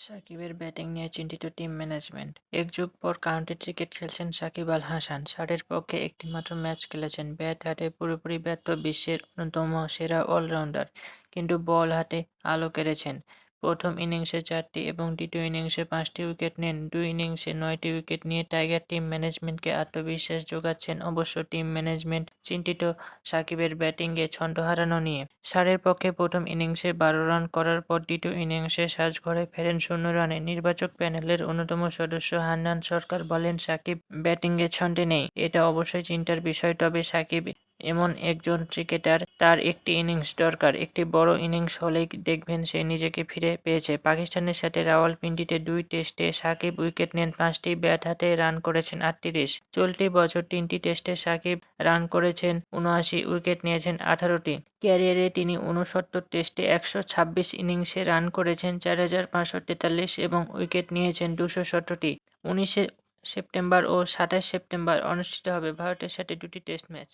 সাকিবের ব্যাটিং নিয়ে চিন্তিত টিম ম্যানেজমেন্ট। এক যুগ পর কাউন্টি ক্রিকেট খেলছেন সাকিব আল হাসান। ষাটের পক্ষে একটিমাত্র ম্যাচ খেলেছেন। ব্যাট হাতে পুরোপুরি ব্যর্থ বিশ্বের অন্যতম সেরা অলরাউন্ডার। কিন্তু বল হাতে আলো কেড়েছেন। প্রথম ইনিংসে চারটি এবং দ্বিতীয় ইনিংসে পাঁচটি উইকেট নেন। দুই ইনিংসে নয়টি উইকেট নিয়ে টাইগার টিম ম্যানেজমেন্টকে আত্মবিশ্বাস যোগাচ্ছেন। অবশ্য টিম ম্যানেজমেন্ট চিন্তিত সাকিবের ব্যাটিংয়ে ছন্দ হারানো নিয়ে। সারের পক্ষে প্রথম ইনিংসে বারো রান করার পর দ্বিতীয় ইনিংসে সাজঘরে ফেরেন শূন্য রানে। নির্বাচক প্যানেলের অন্যতম সদস্য হান্নান সরকার বলেন, সাকিব ব্যাটিংয়ে ছন্দে নেই। এটা অবশ্যই চিন্তার বিষয়, তবে সাকিব এমন একজন ক্রিকেটার, তার একটি ইনিংস দরকার। একটি বড় ইনিংস হলেই দেখবেন সে নিজেকে ফিরে পেয়েছে। পাকিস্তানের সাথে রাওয়ালপিন্ডিতে দুই টেস্টে সাকিব উইকেট নেন, পাঁচটি ব্যাট হাতে রান করেছেন আটত্রিশ। চলতি বছর তিনটি টেস্টে সাকিব রান করেছেন উনআশি, উইকেট নিয়েছেন আঠারোটি। ক্যারিয়ারে তিনি উনসত্তর টেস্টে একশো ছাব্বিশ ইনিংসে রান করেছেন, চার হাজার পাঁচশো তেতাল্লিশ এবং উইকেট নিয়েছেন দুশো সতেরোটি। উনিশে সেপ্টেম্বর ও সাতাশ সেপ্টেম্বর অনুষ্ঠিত হবে ভারতের সাথে দুটি টেস্ট ম্যাচ।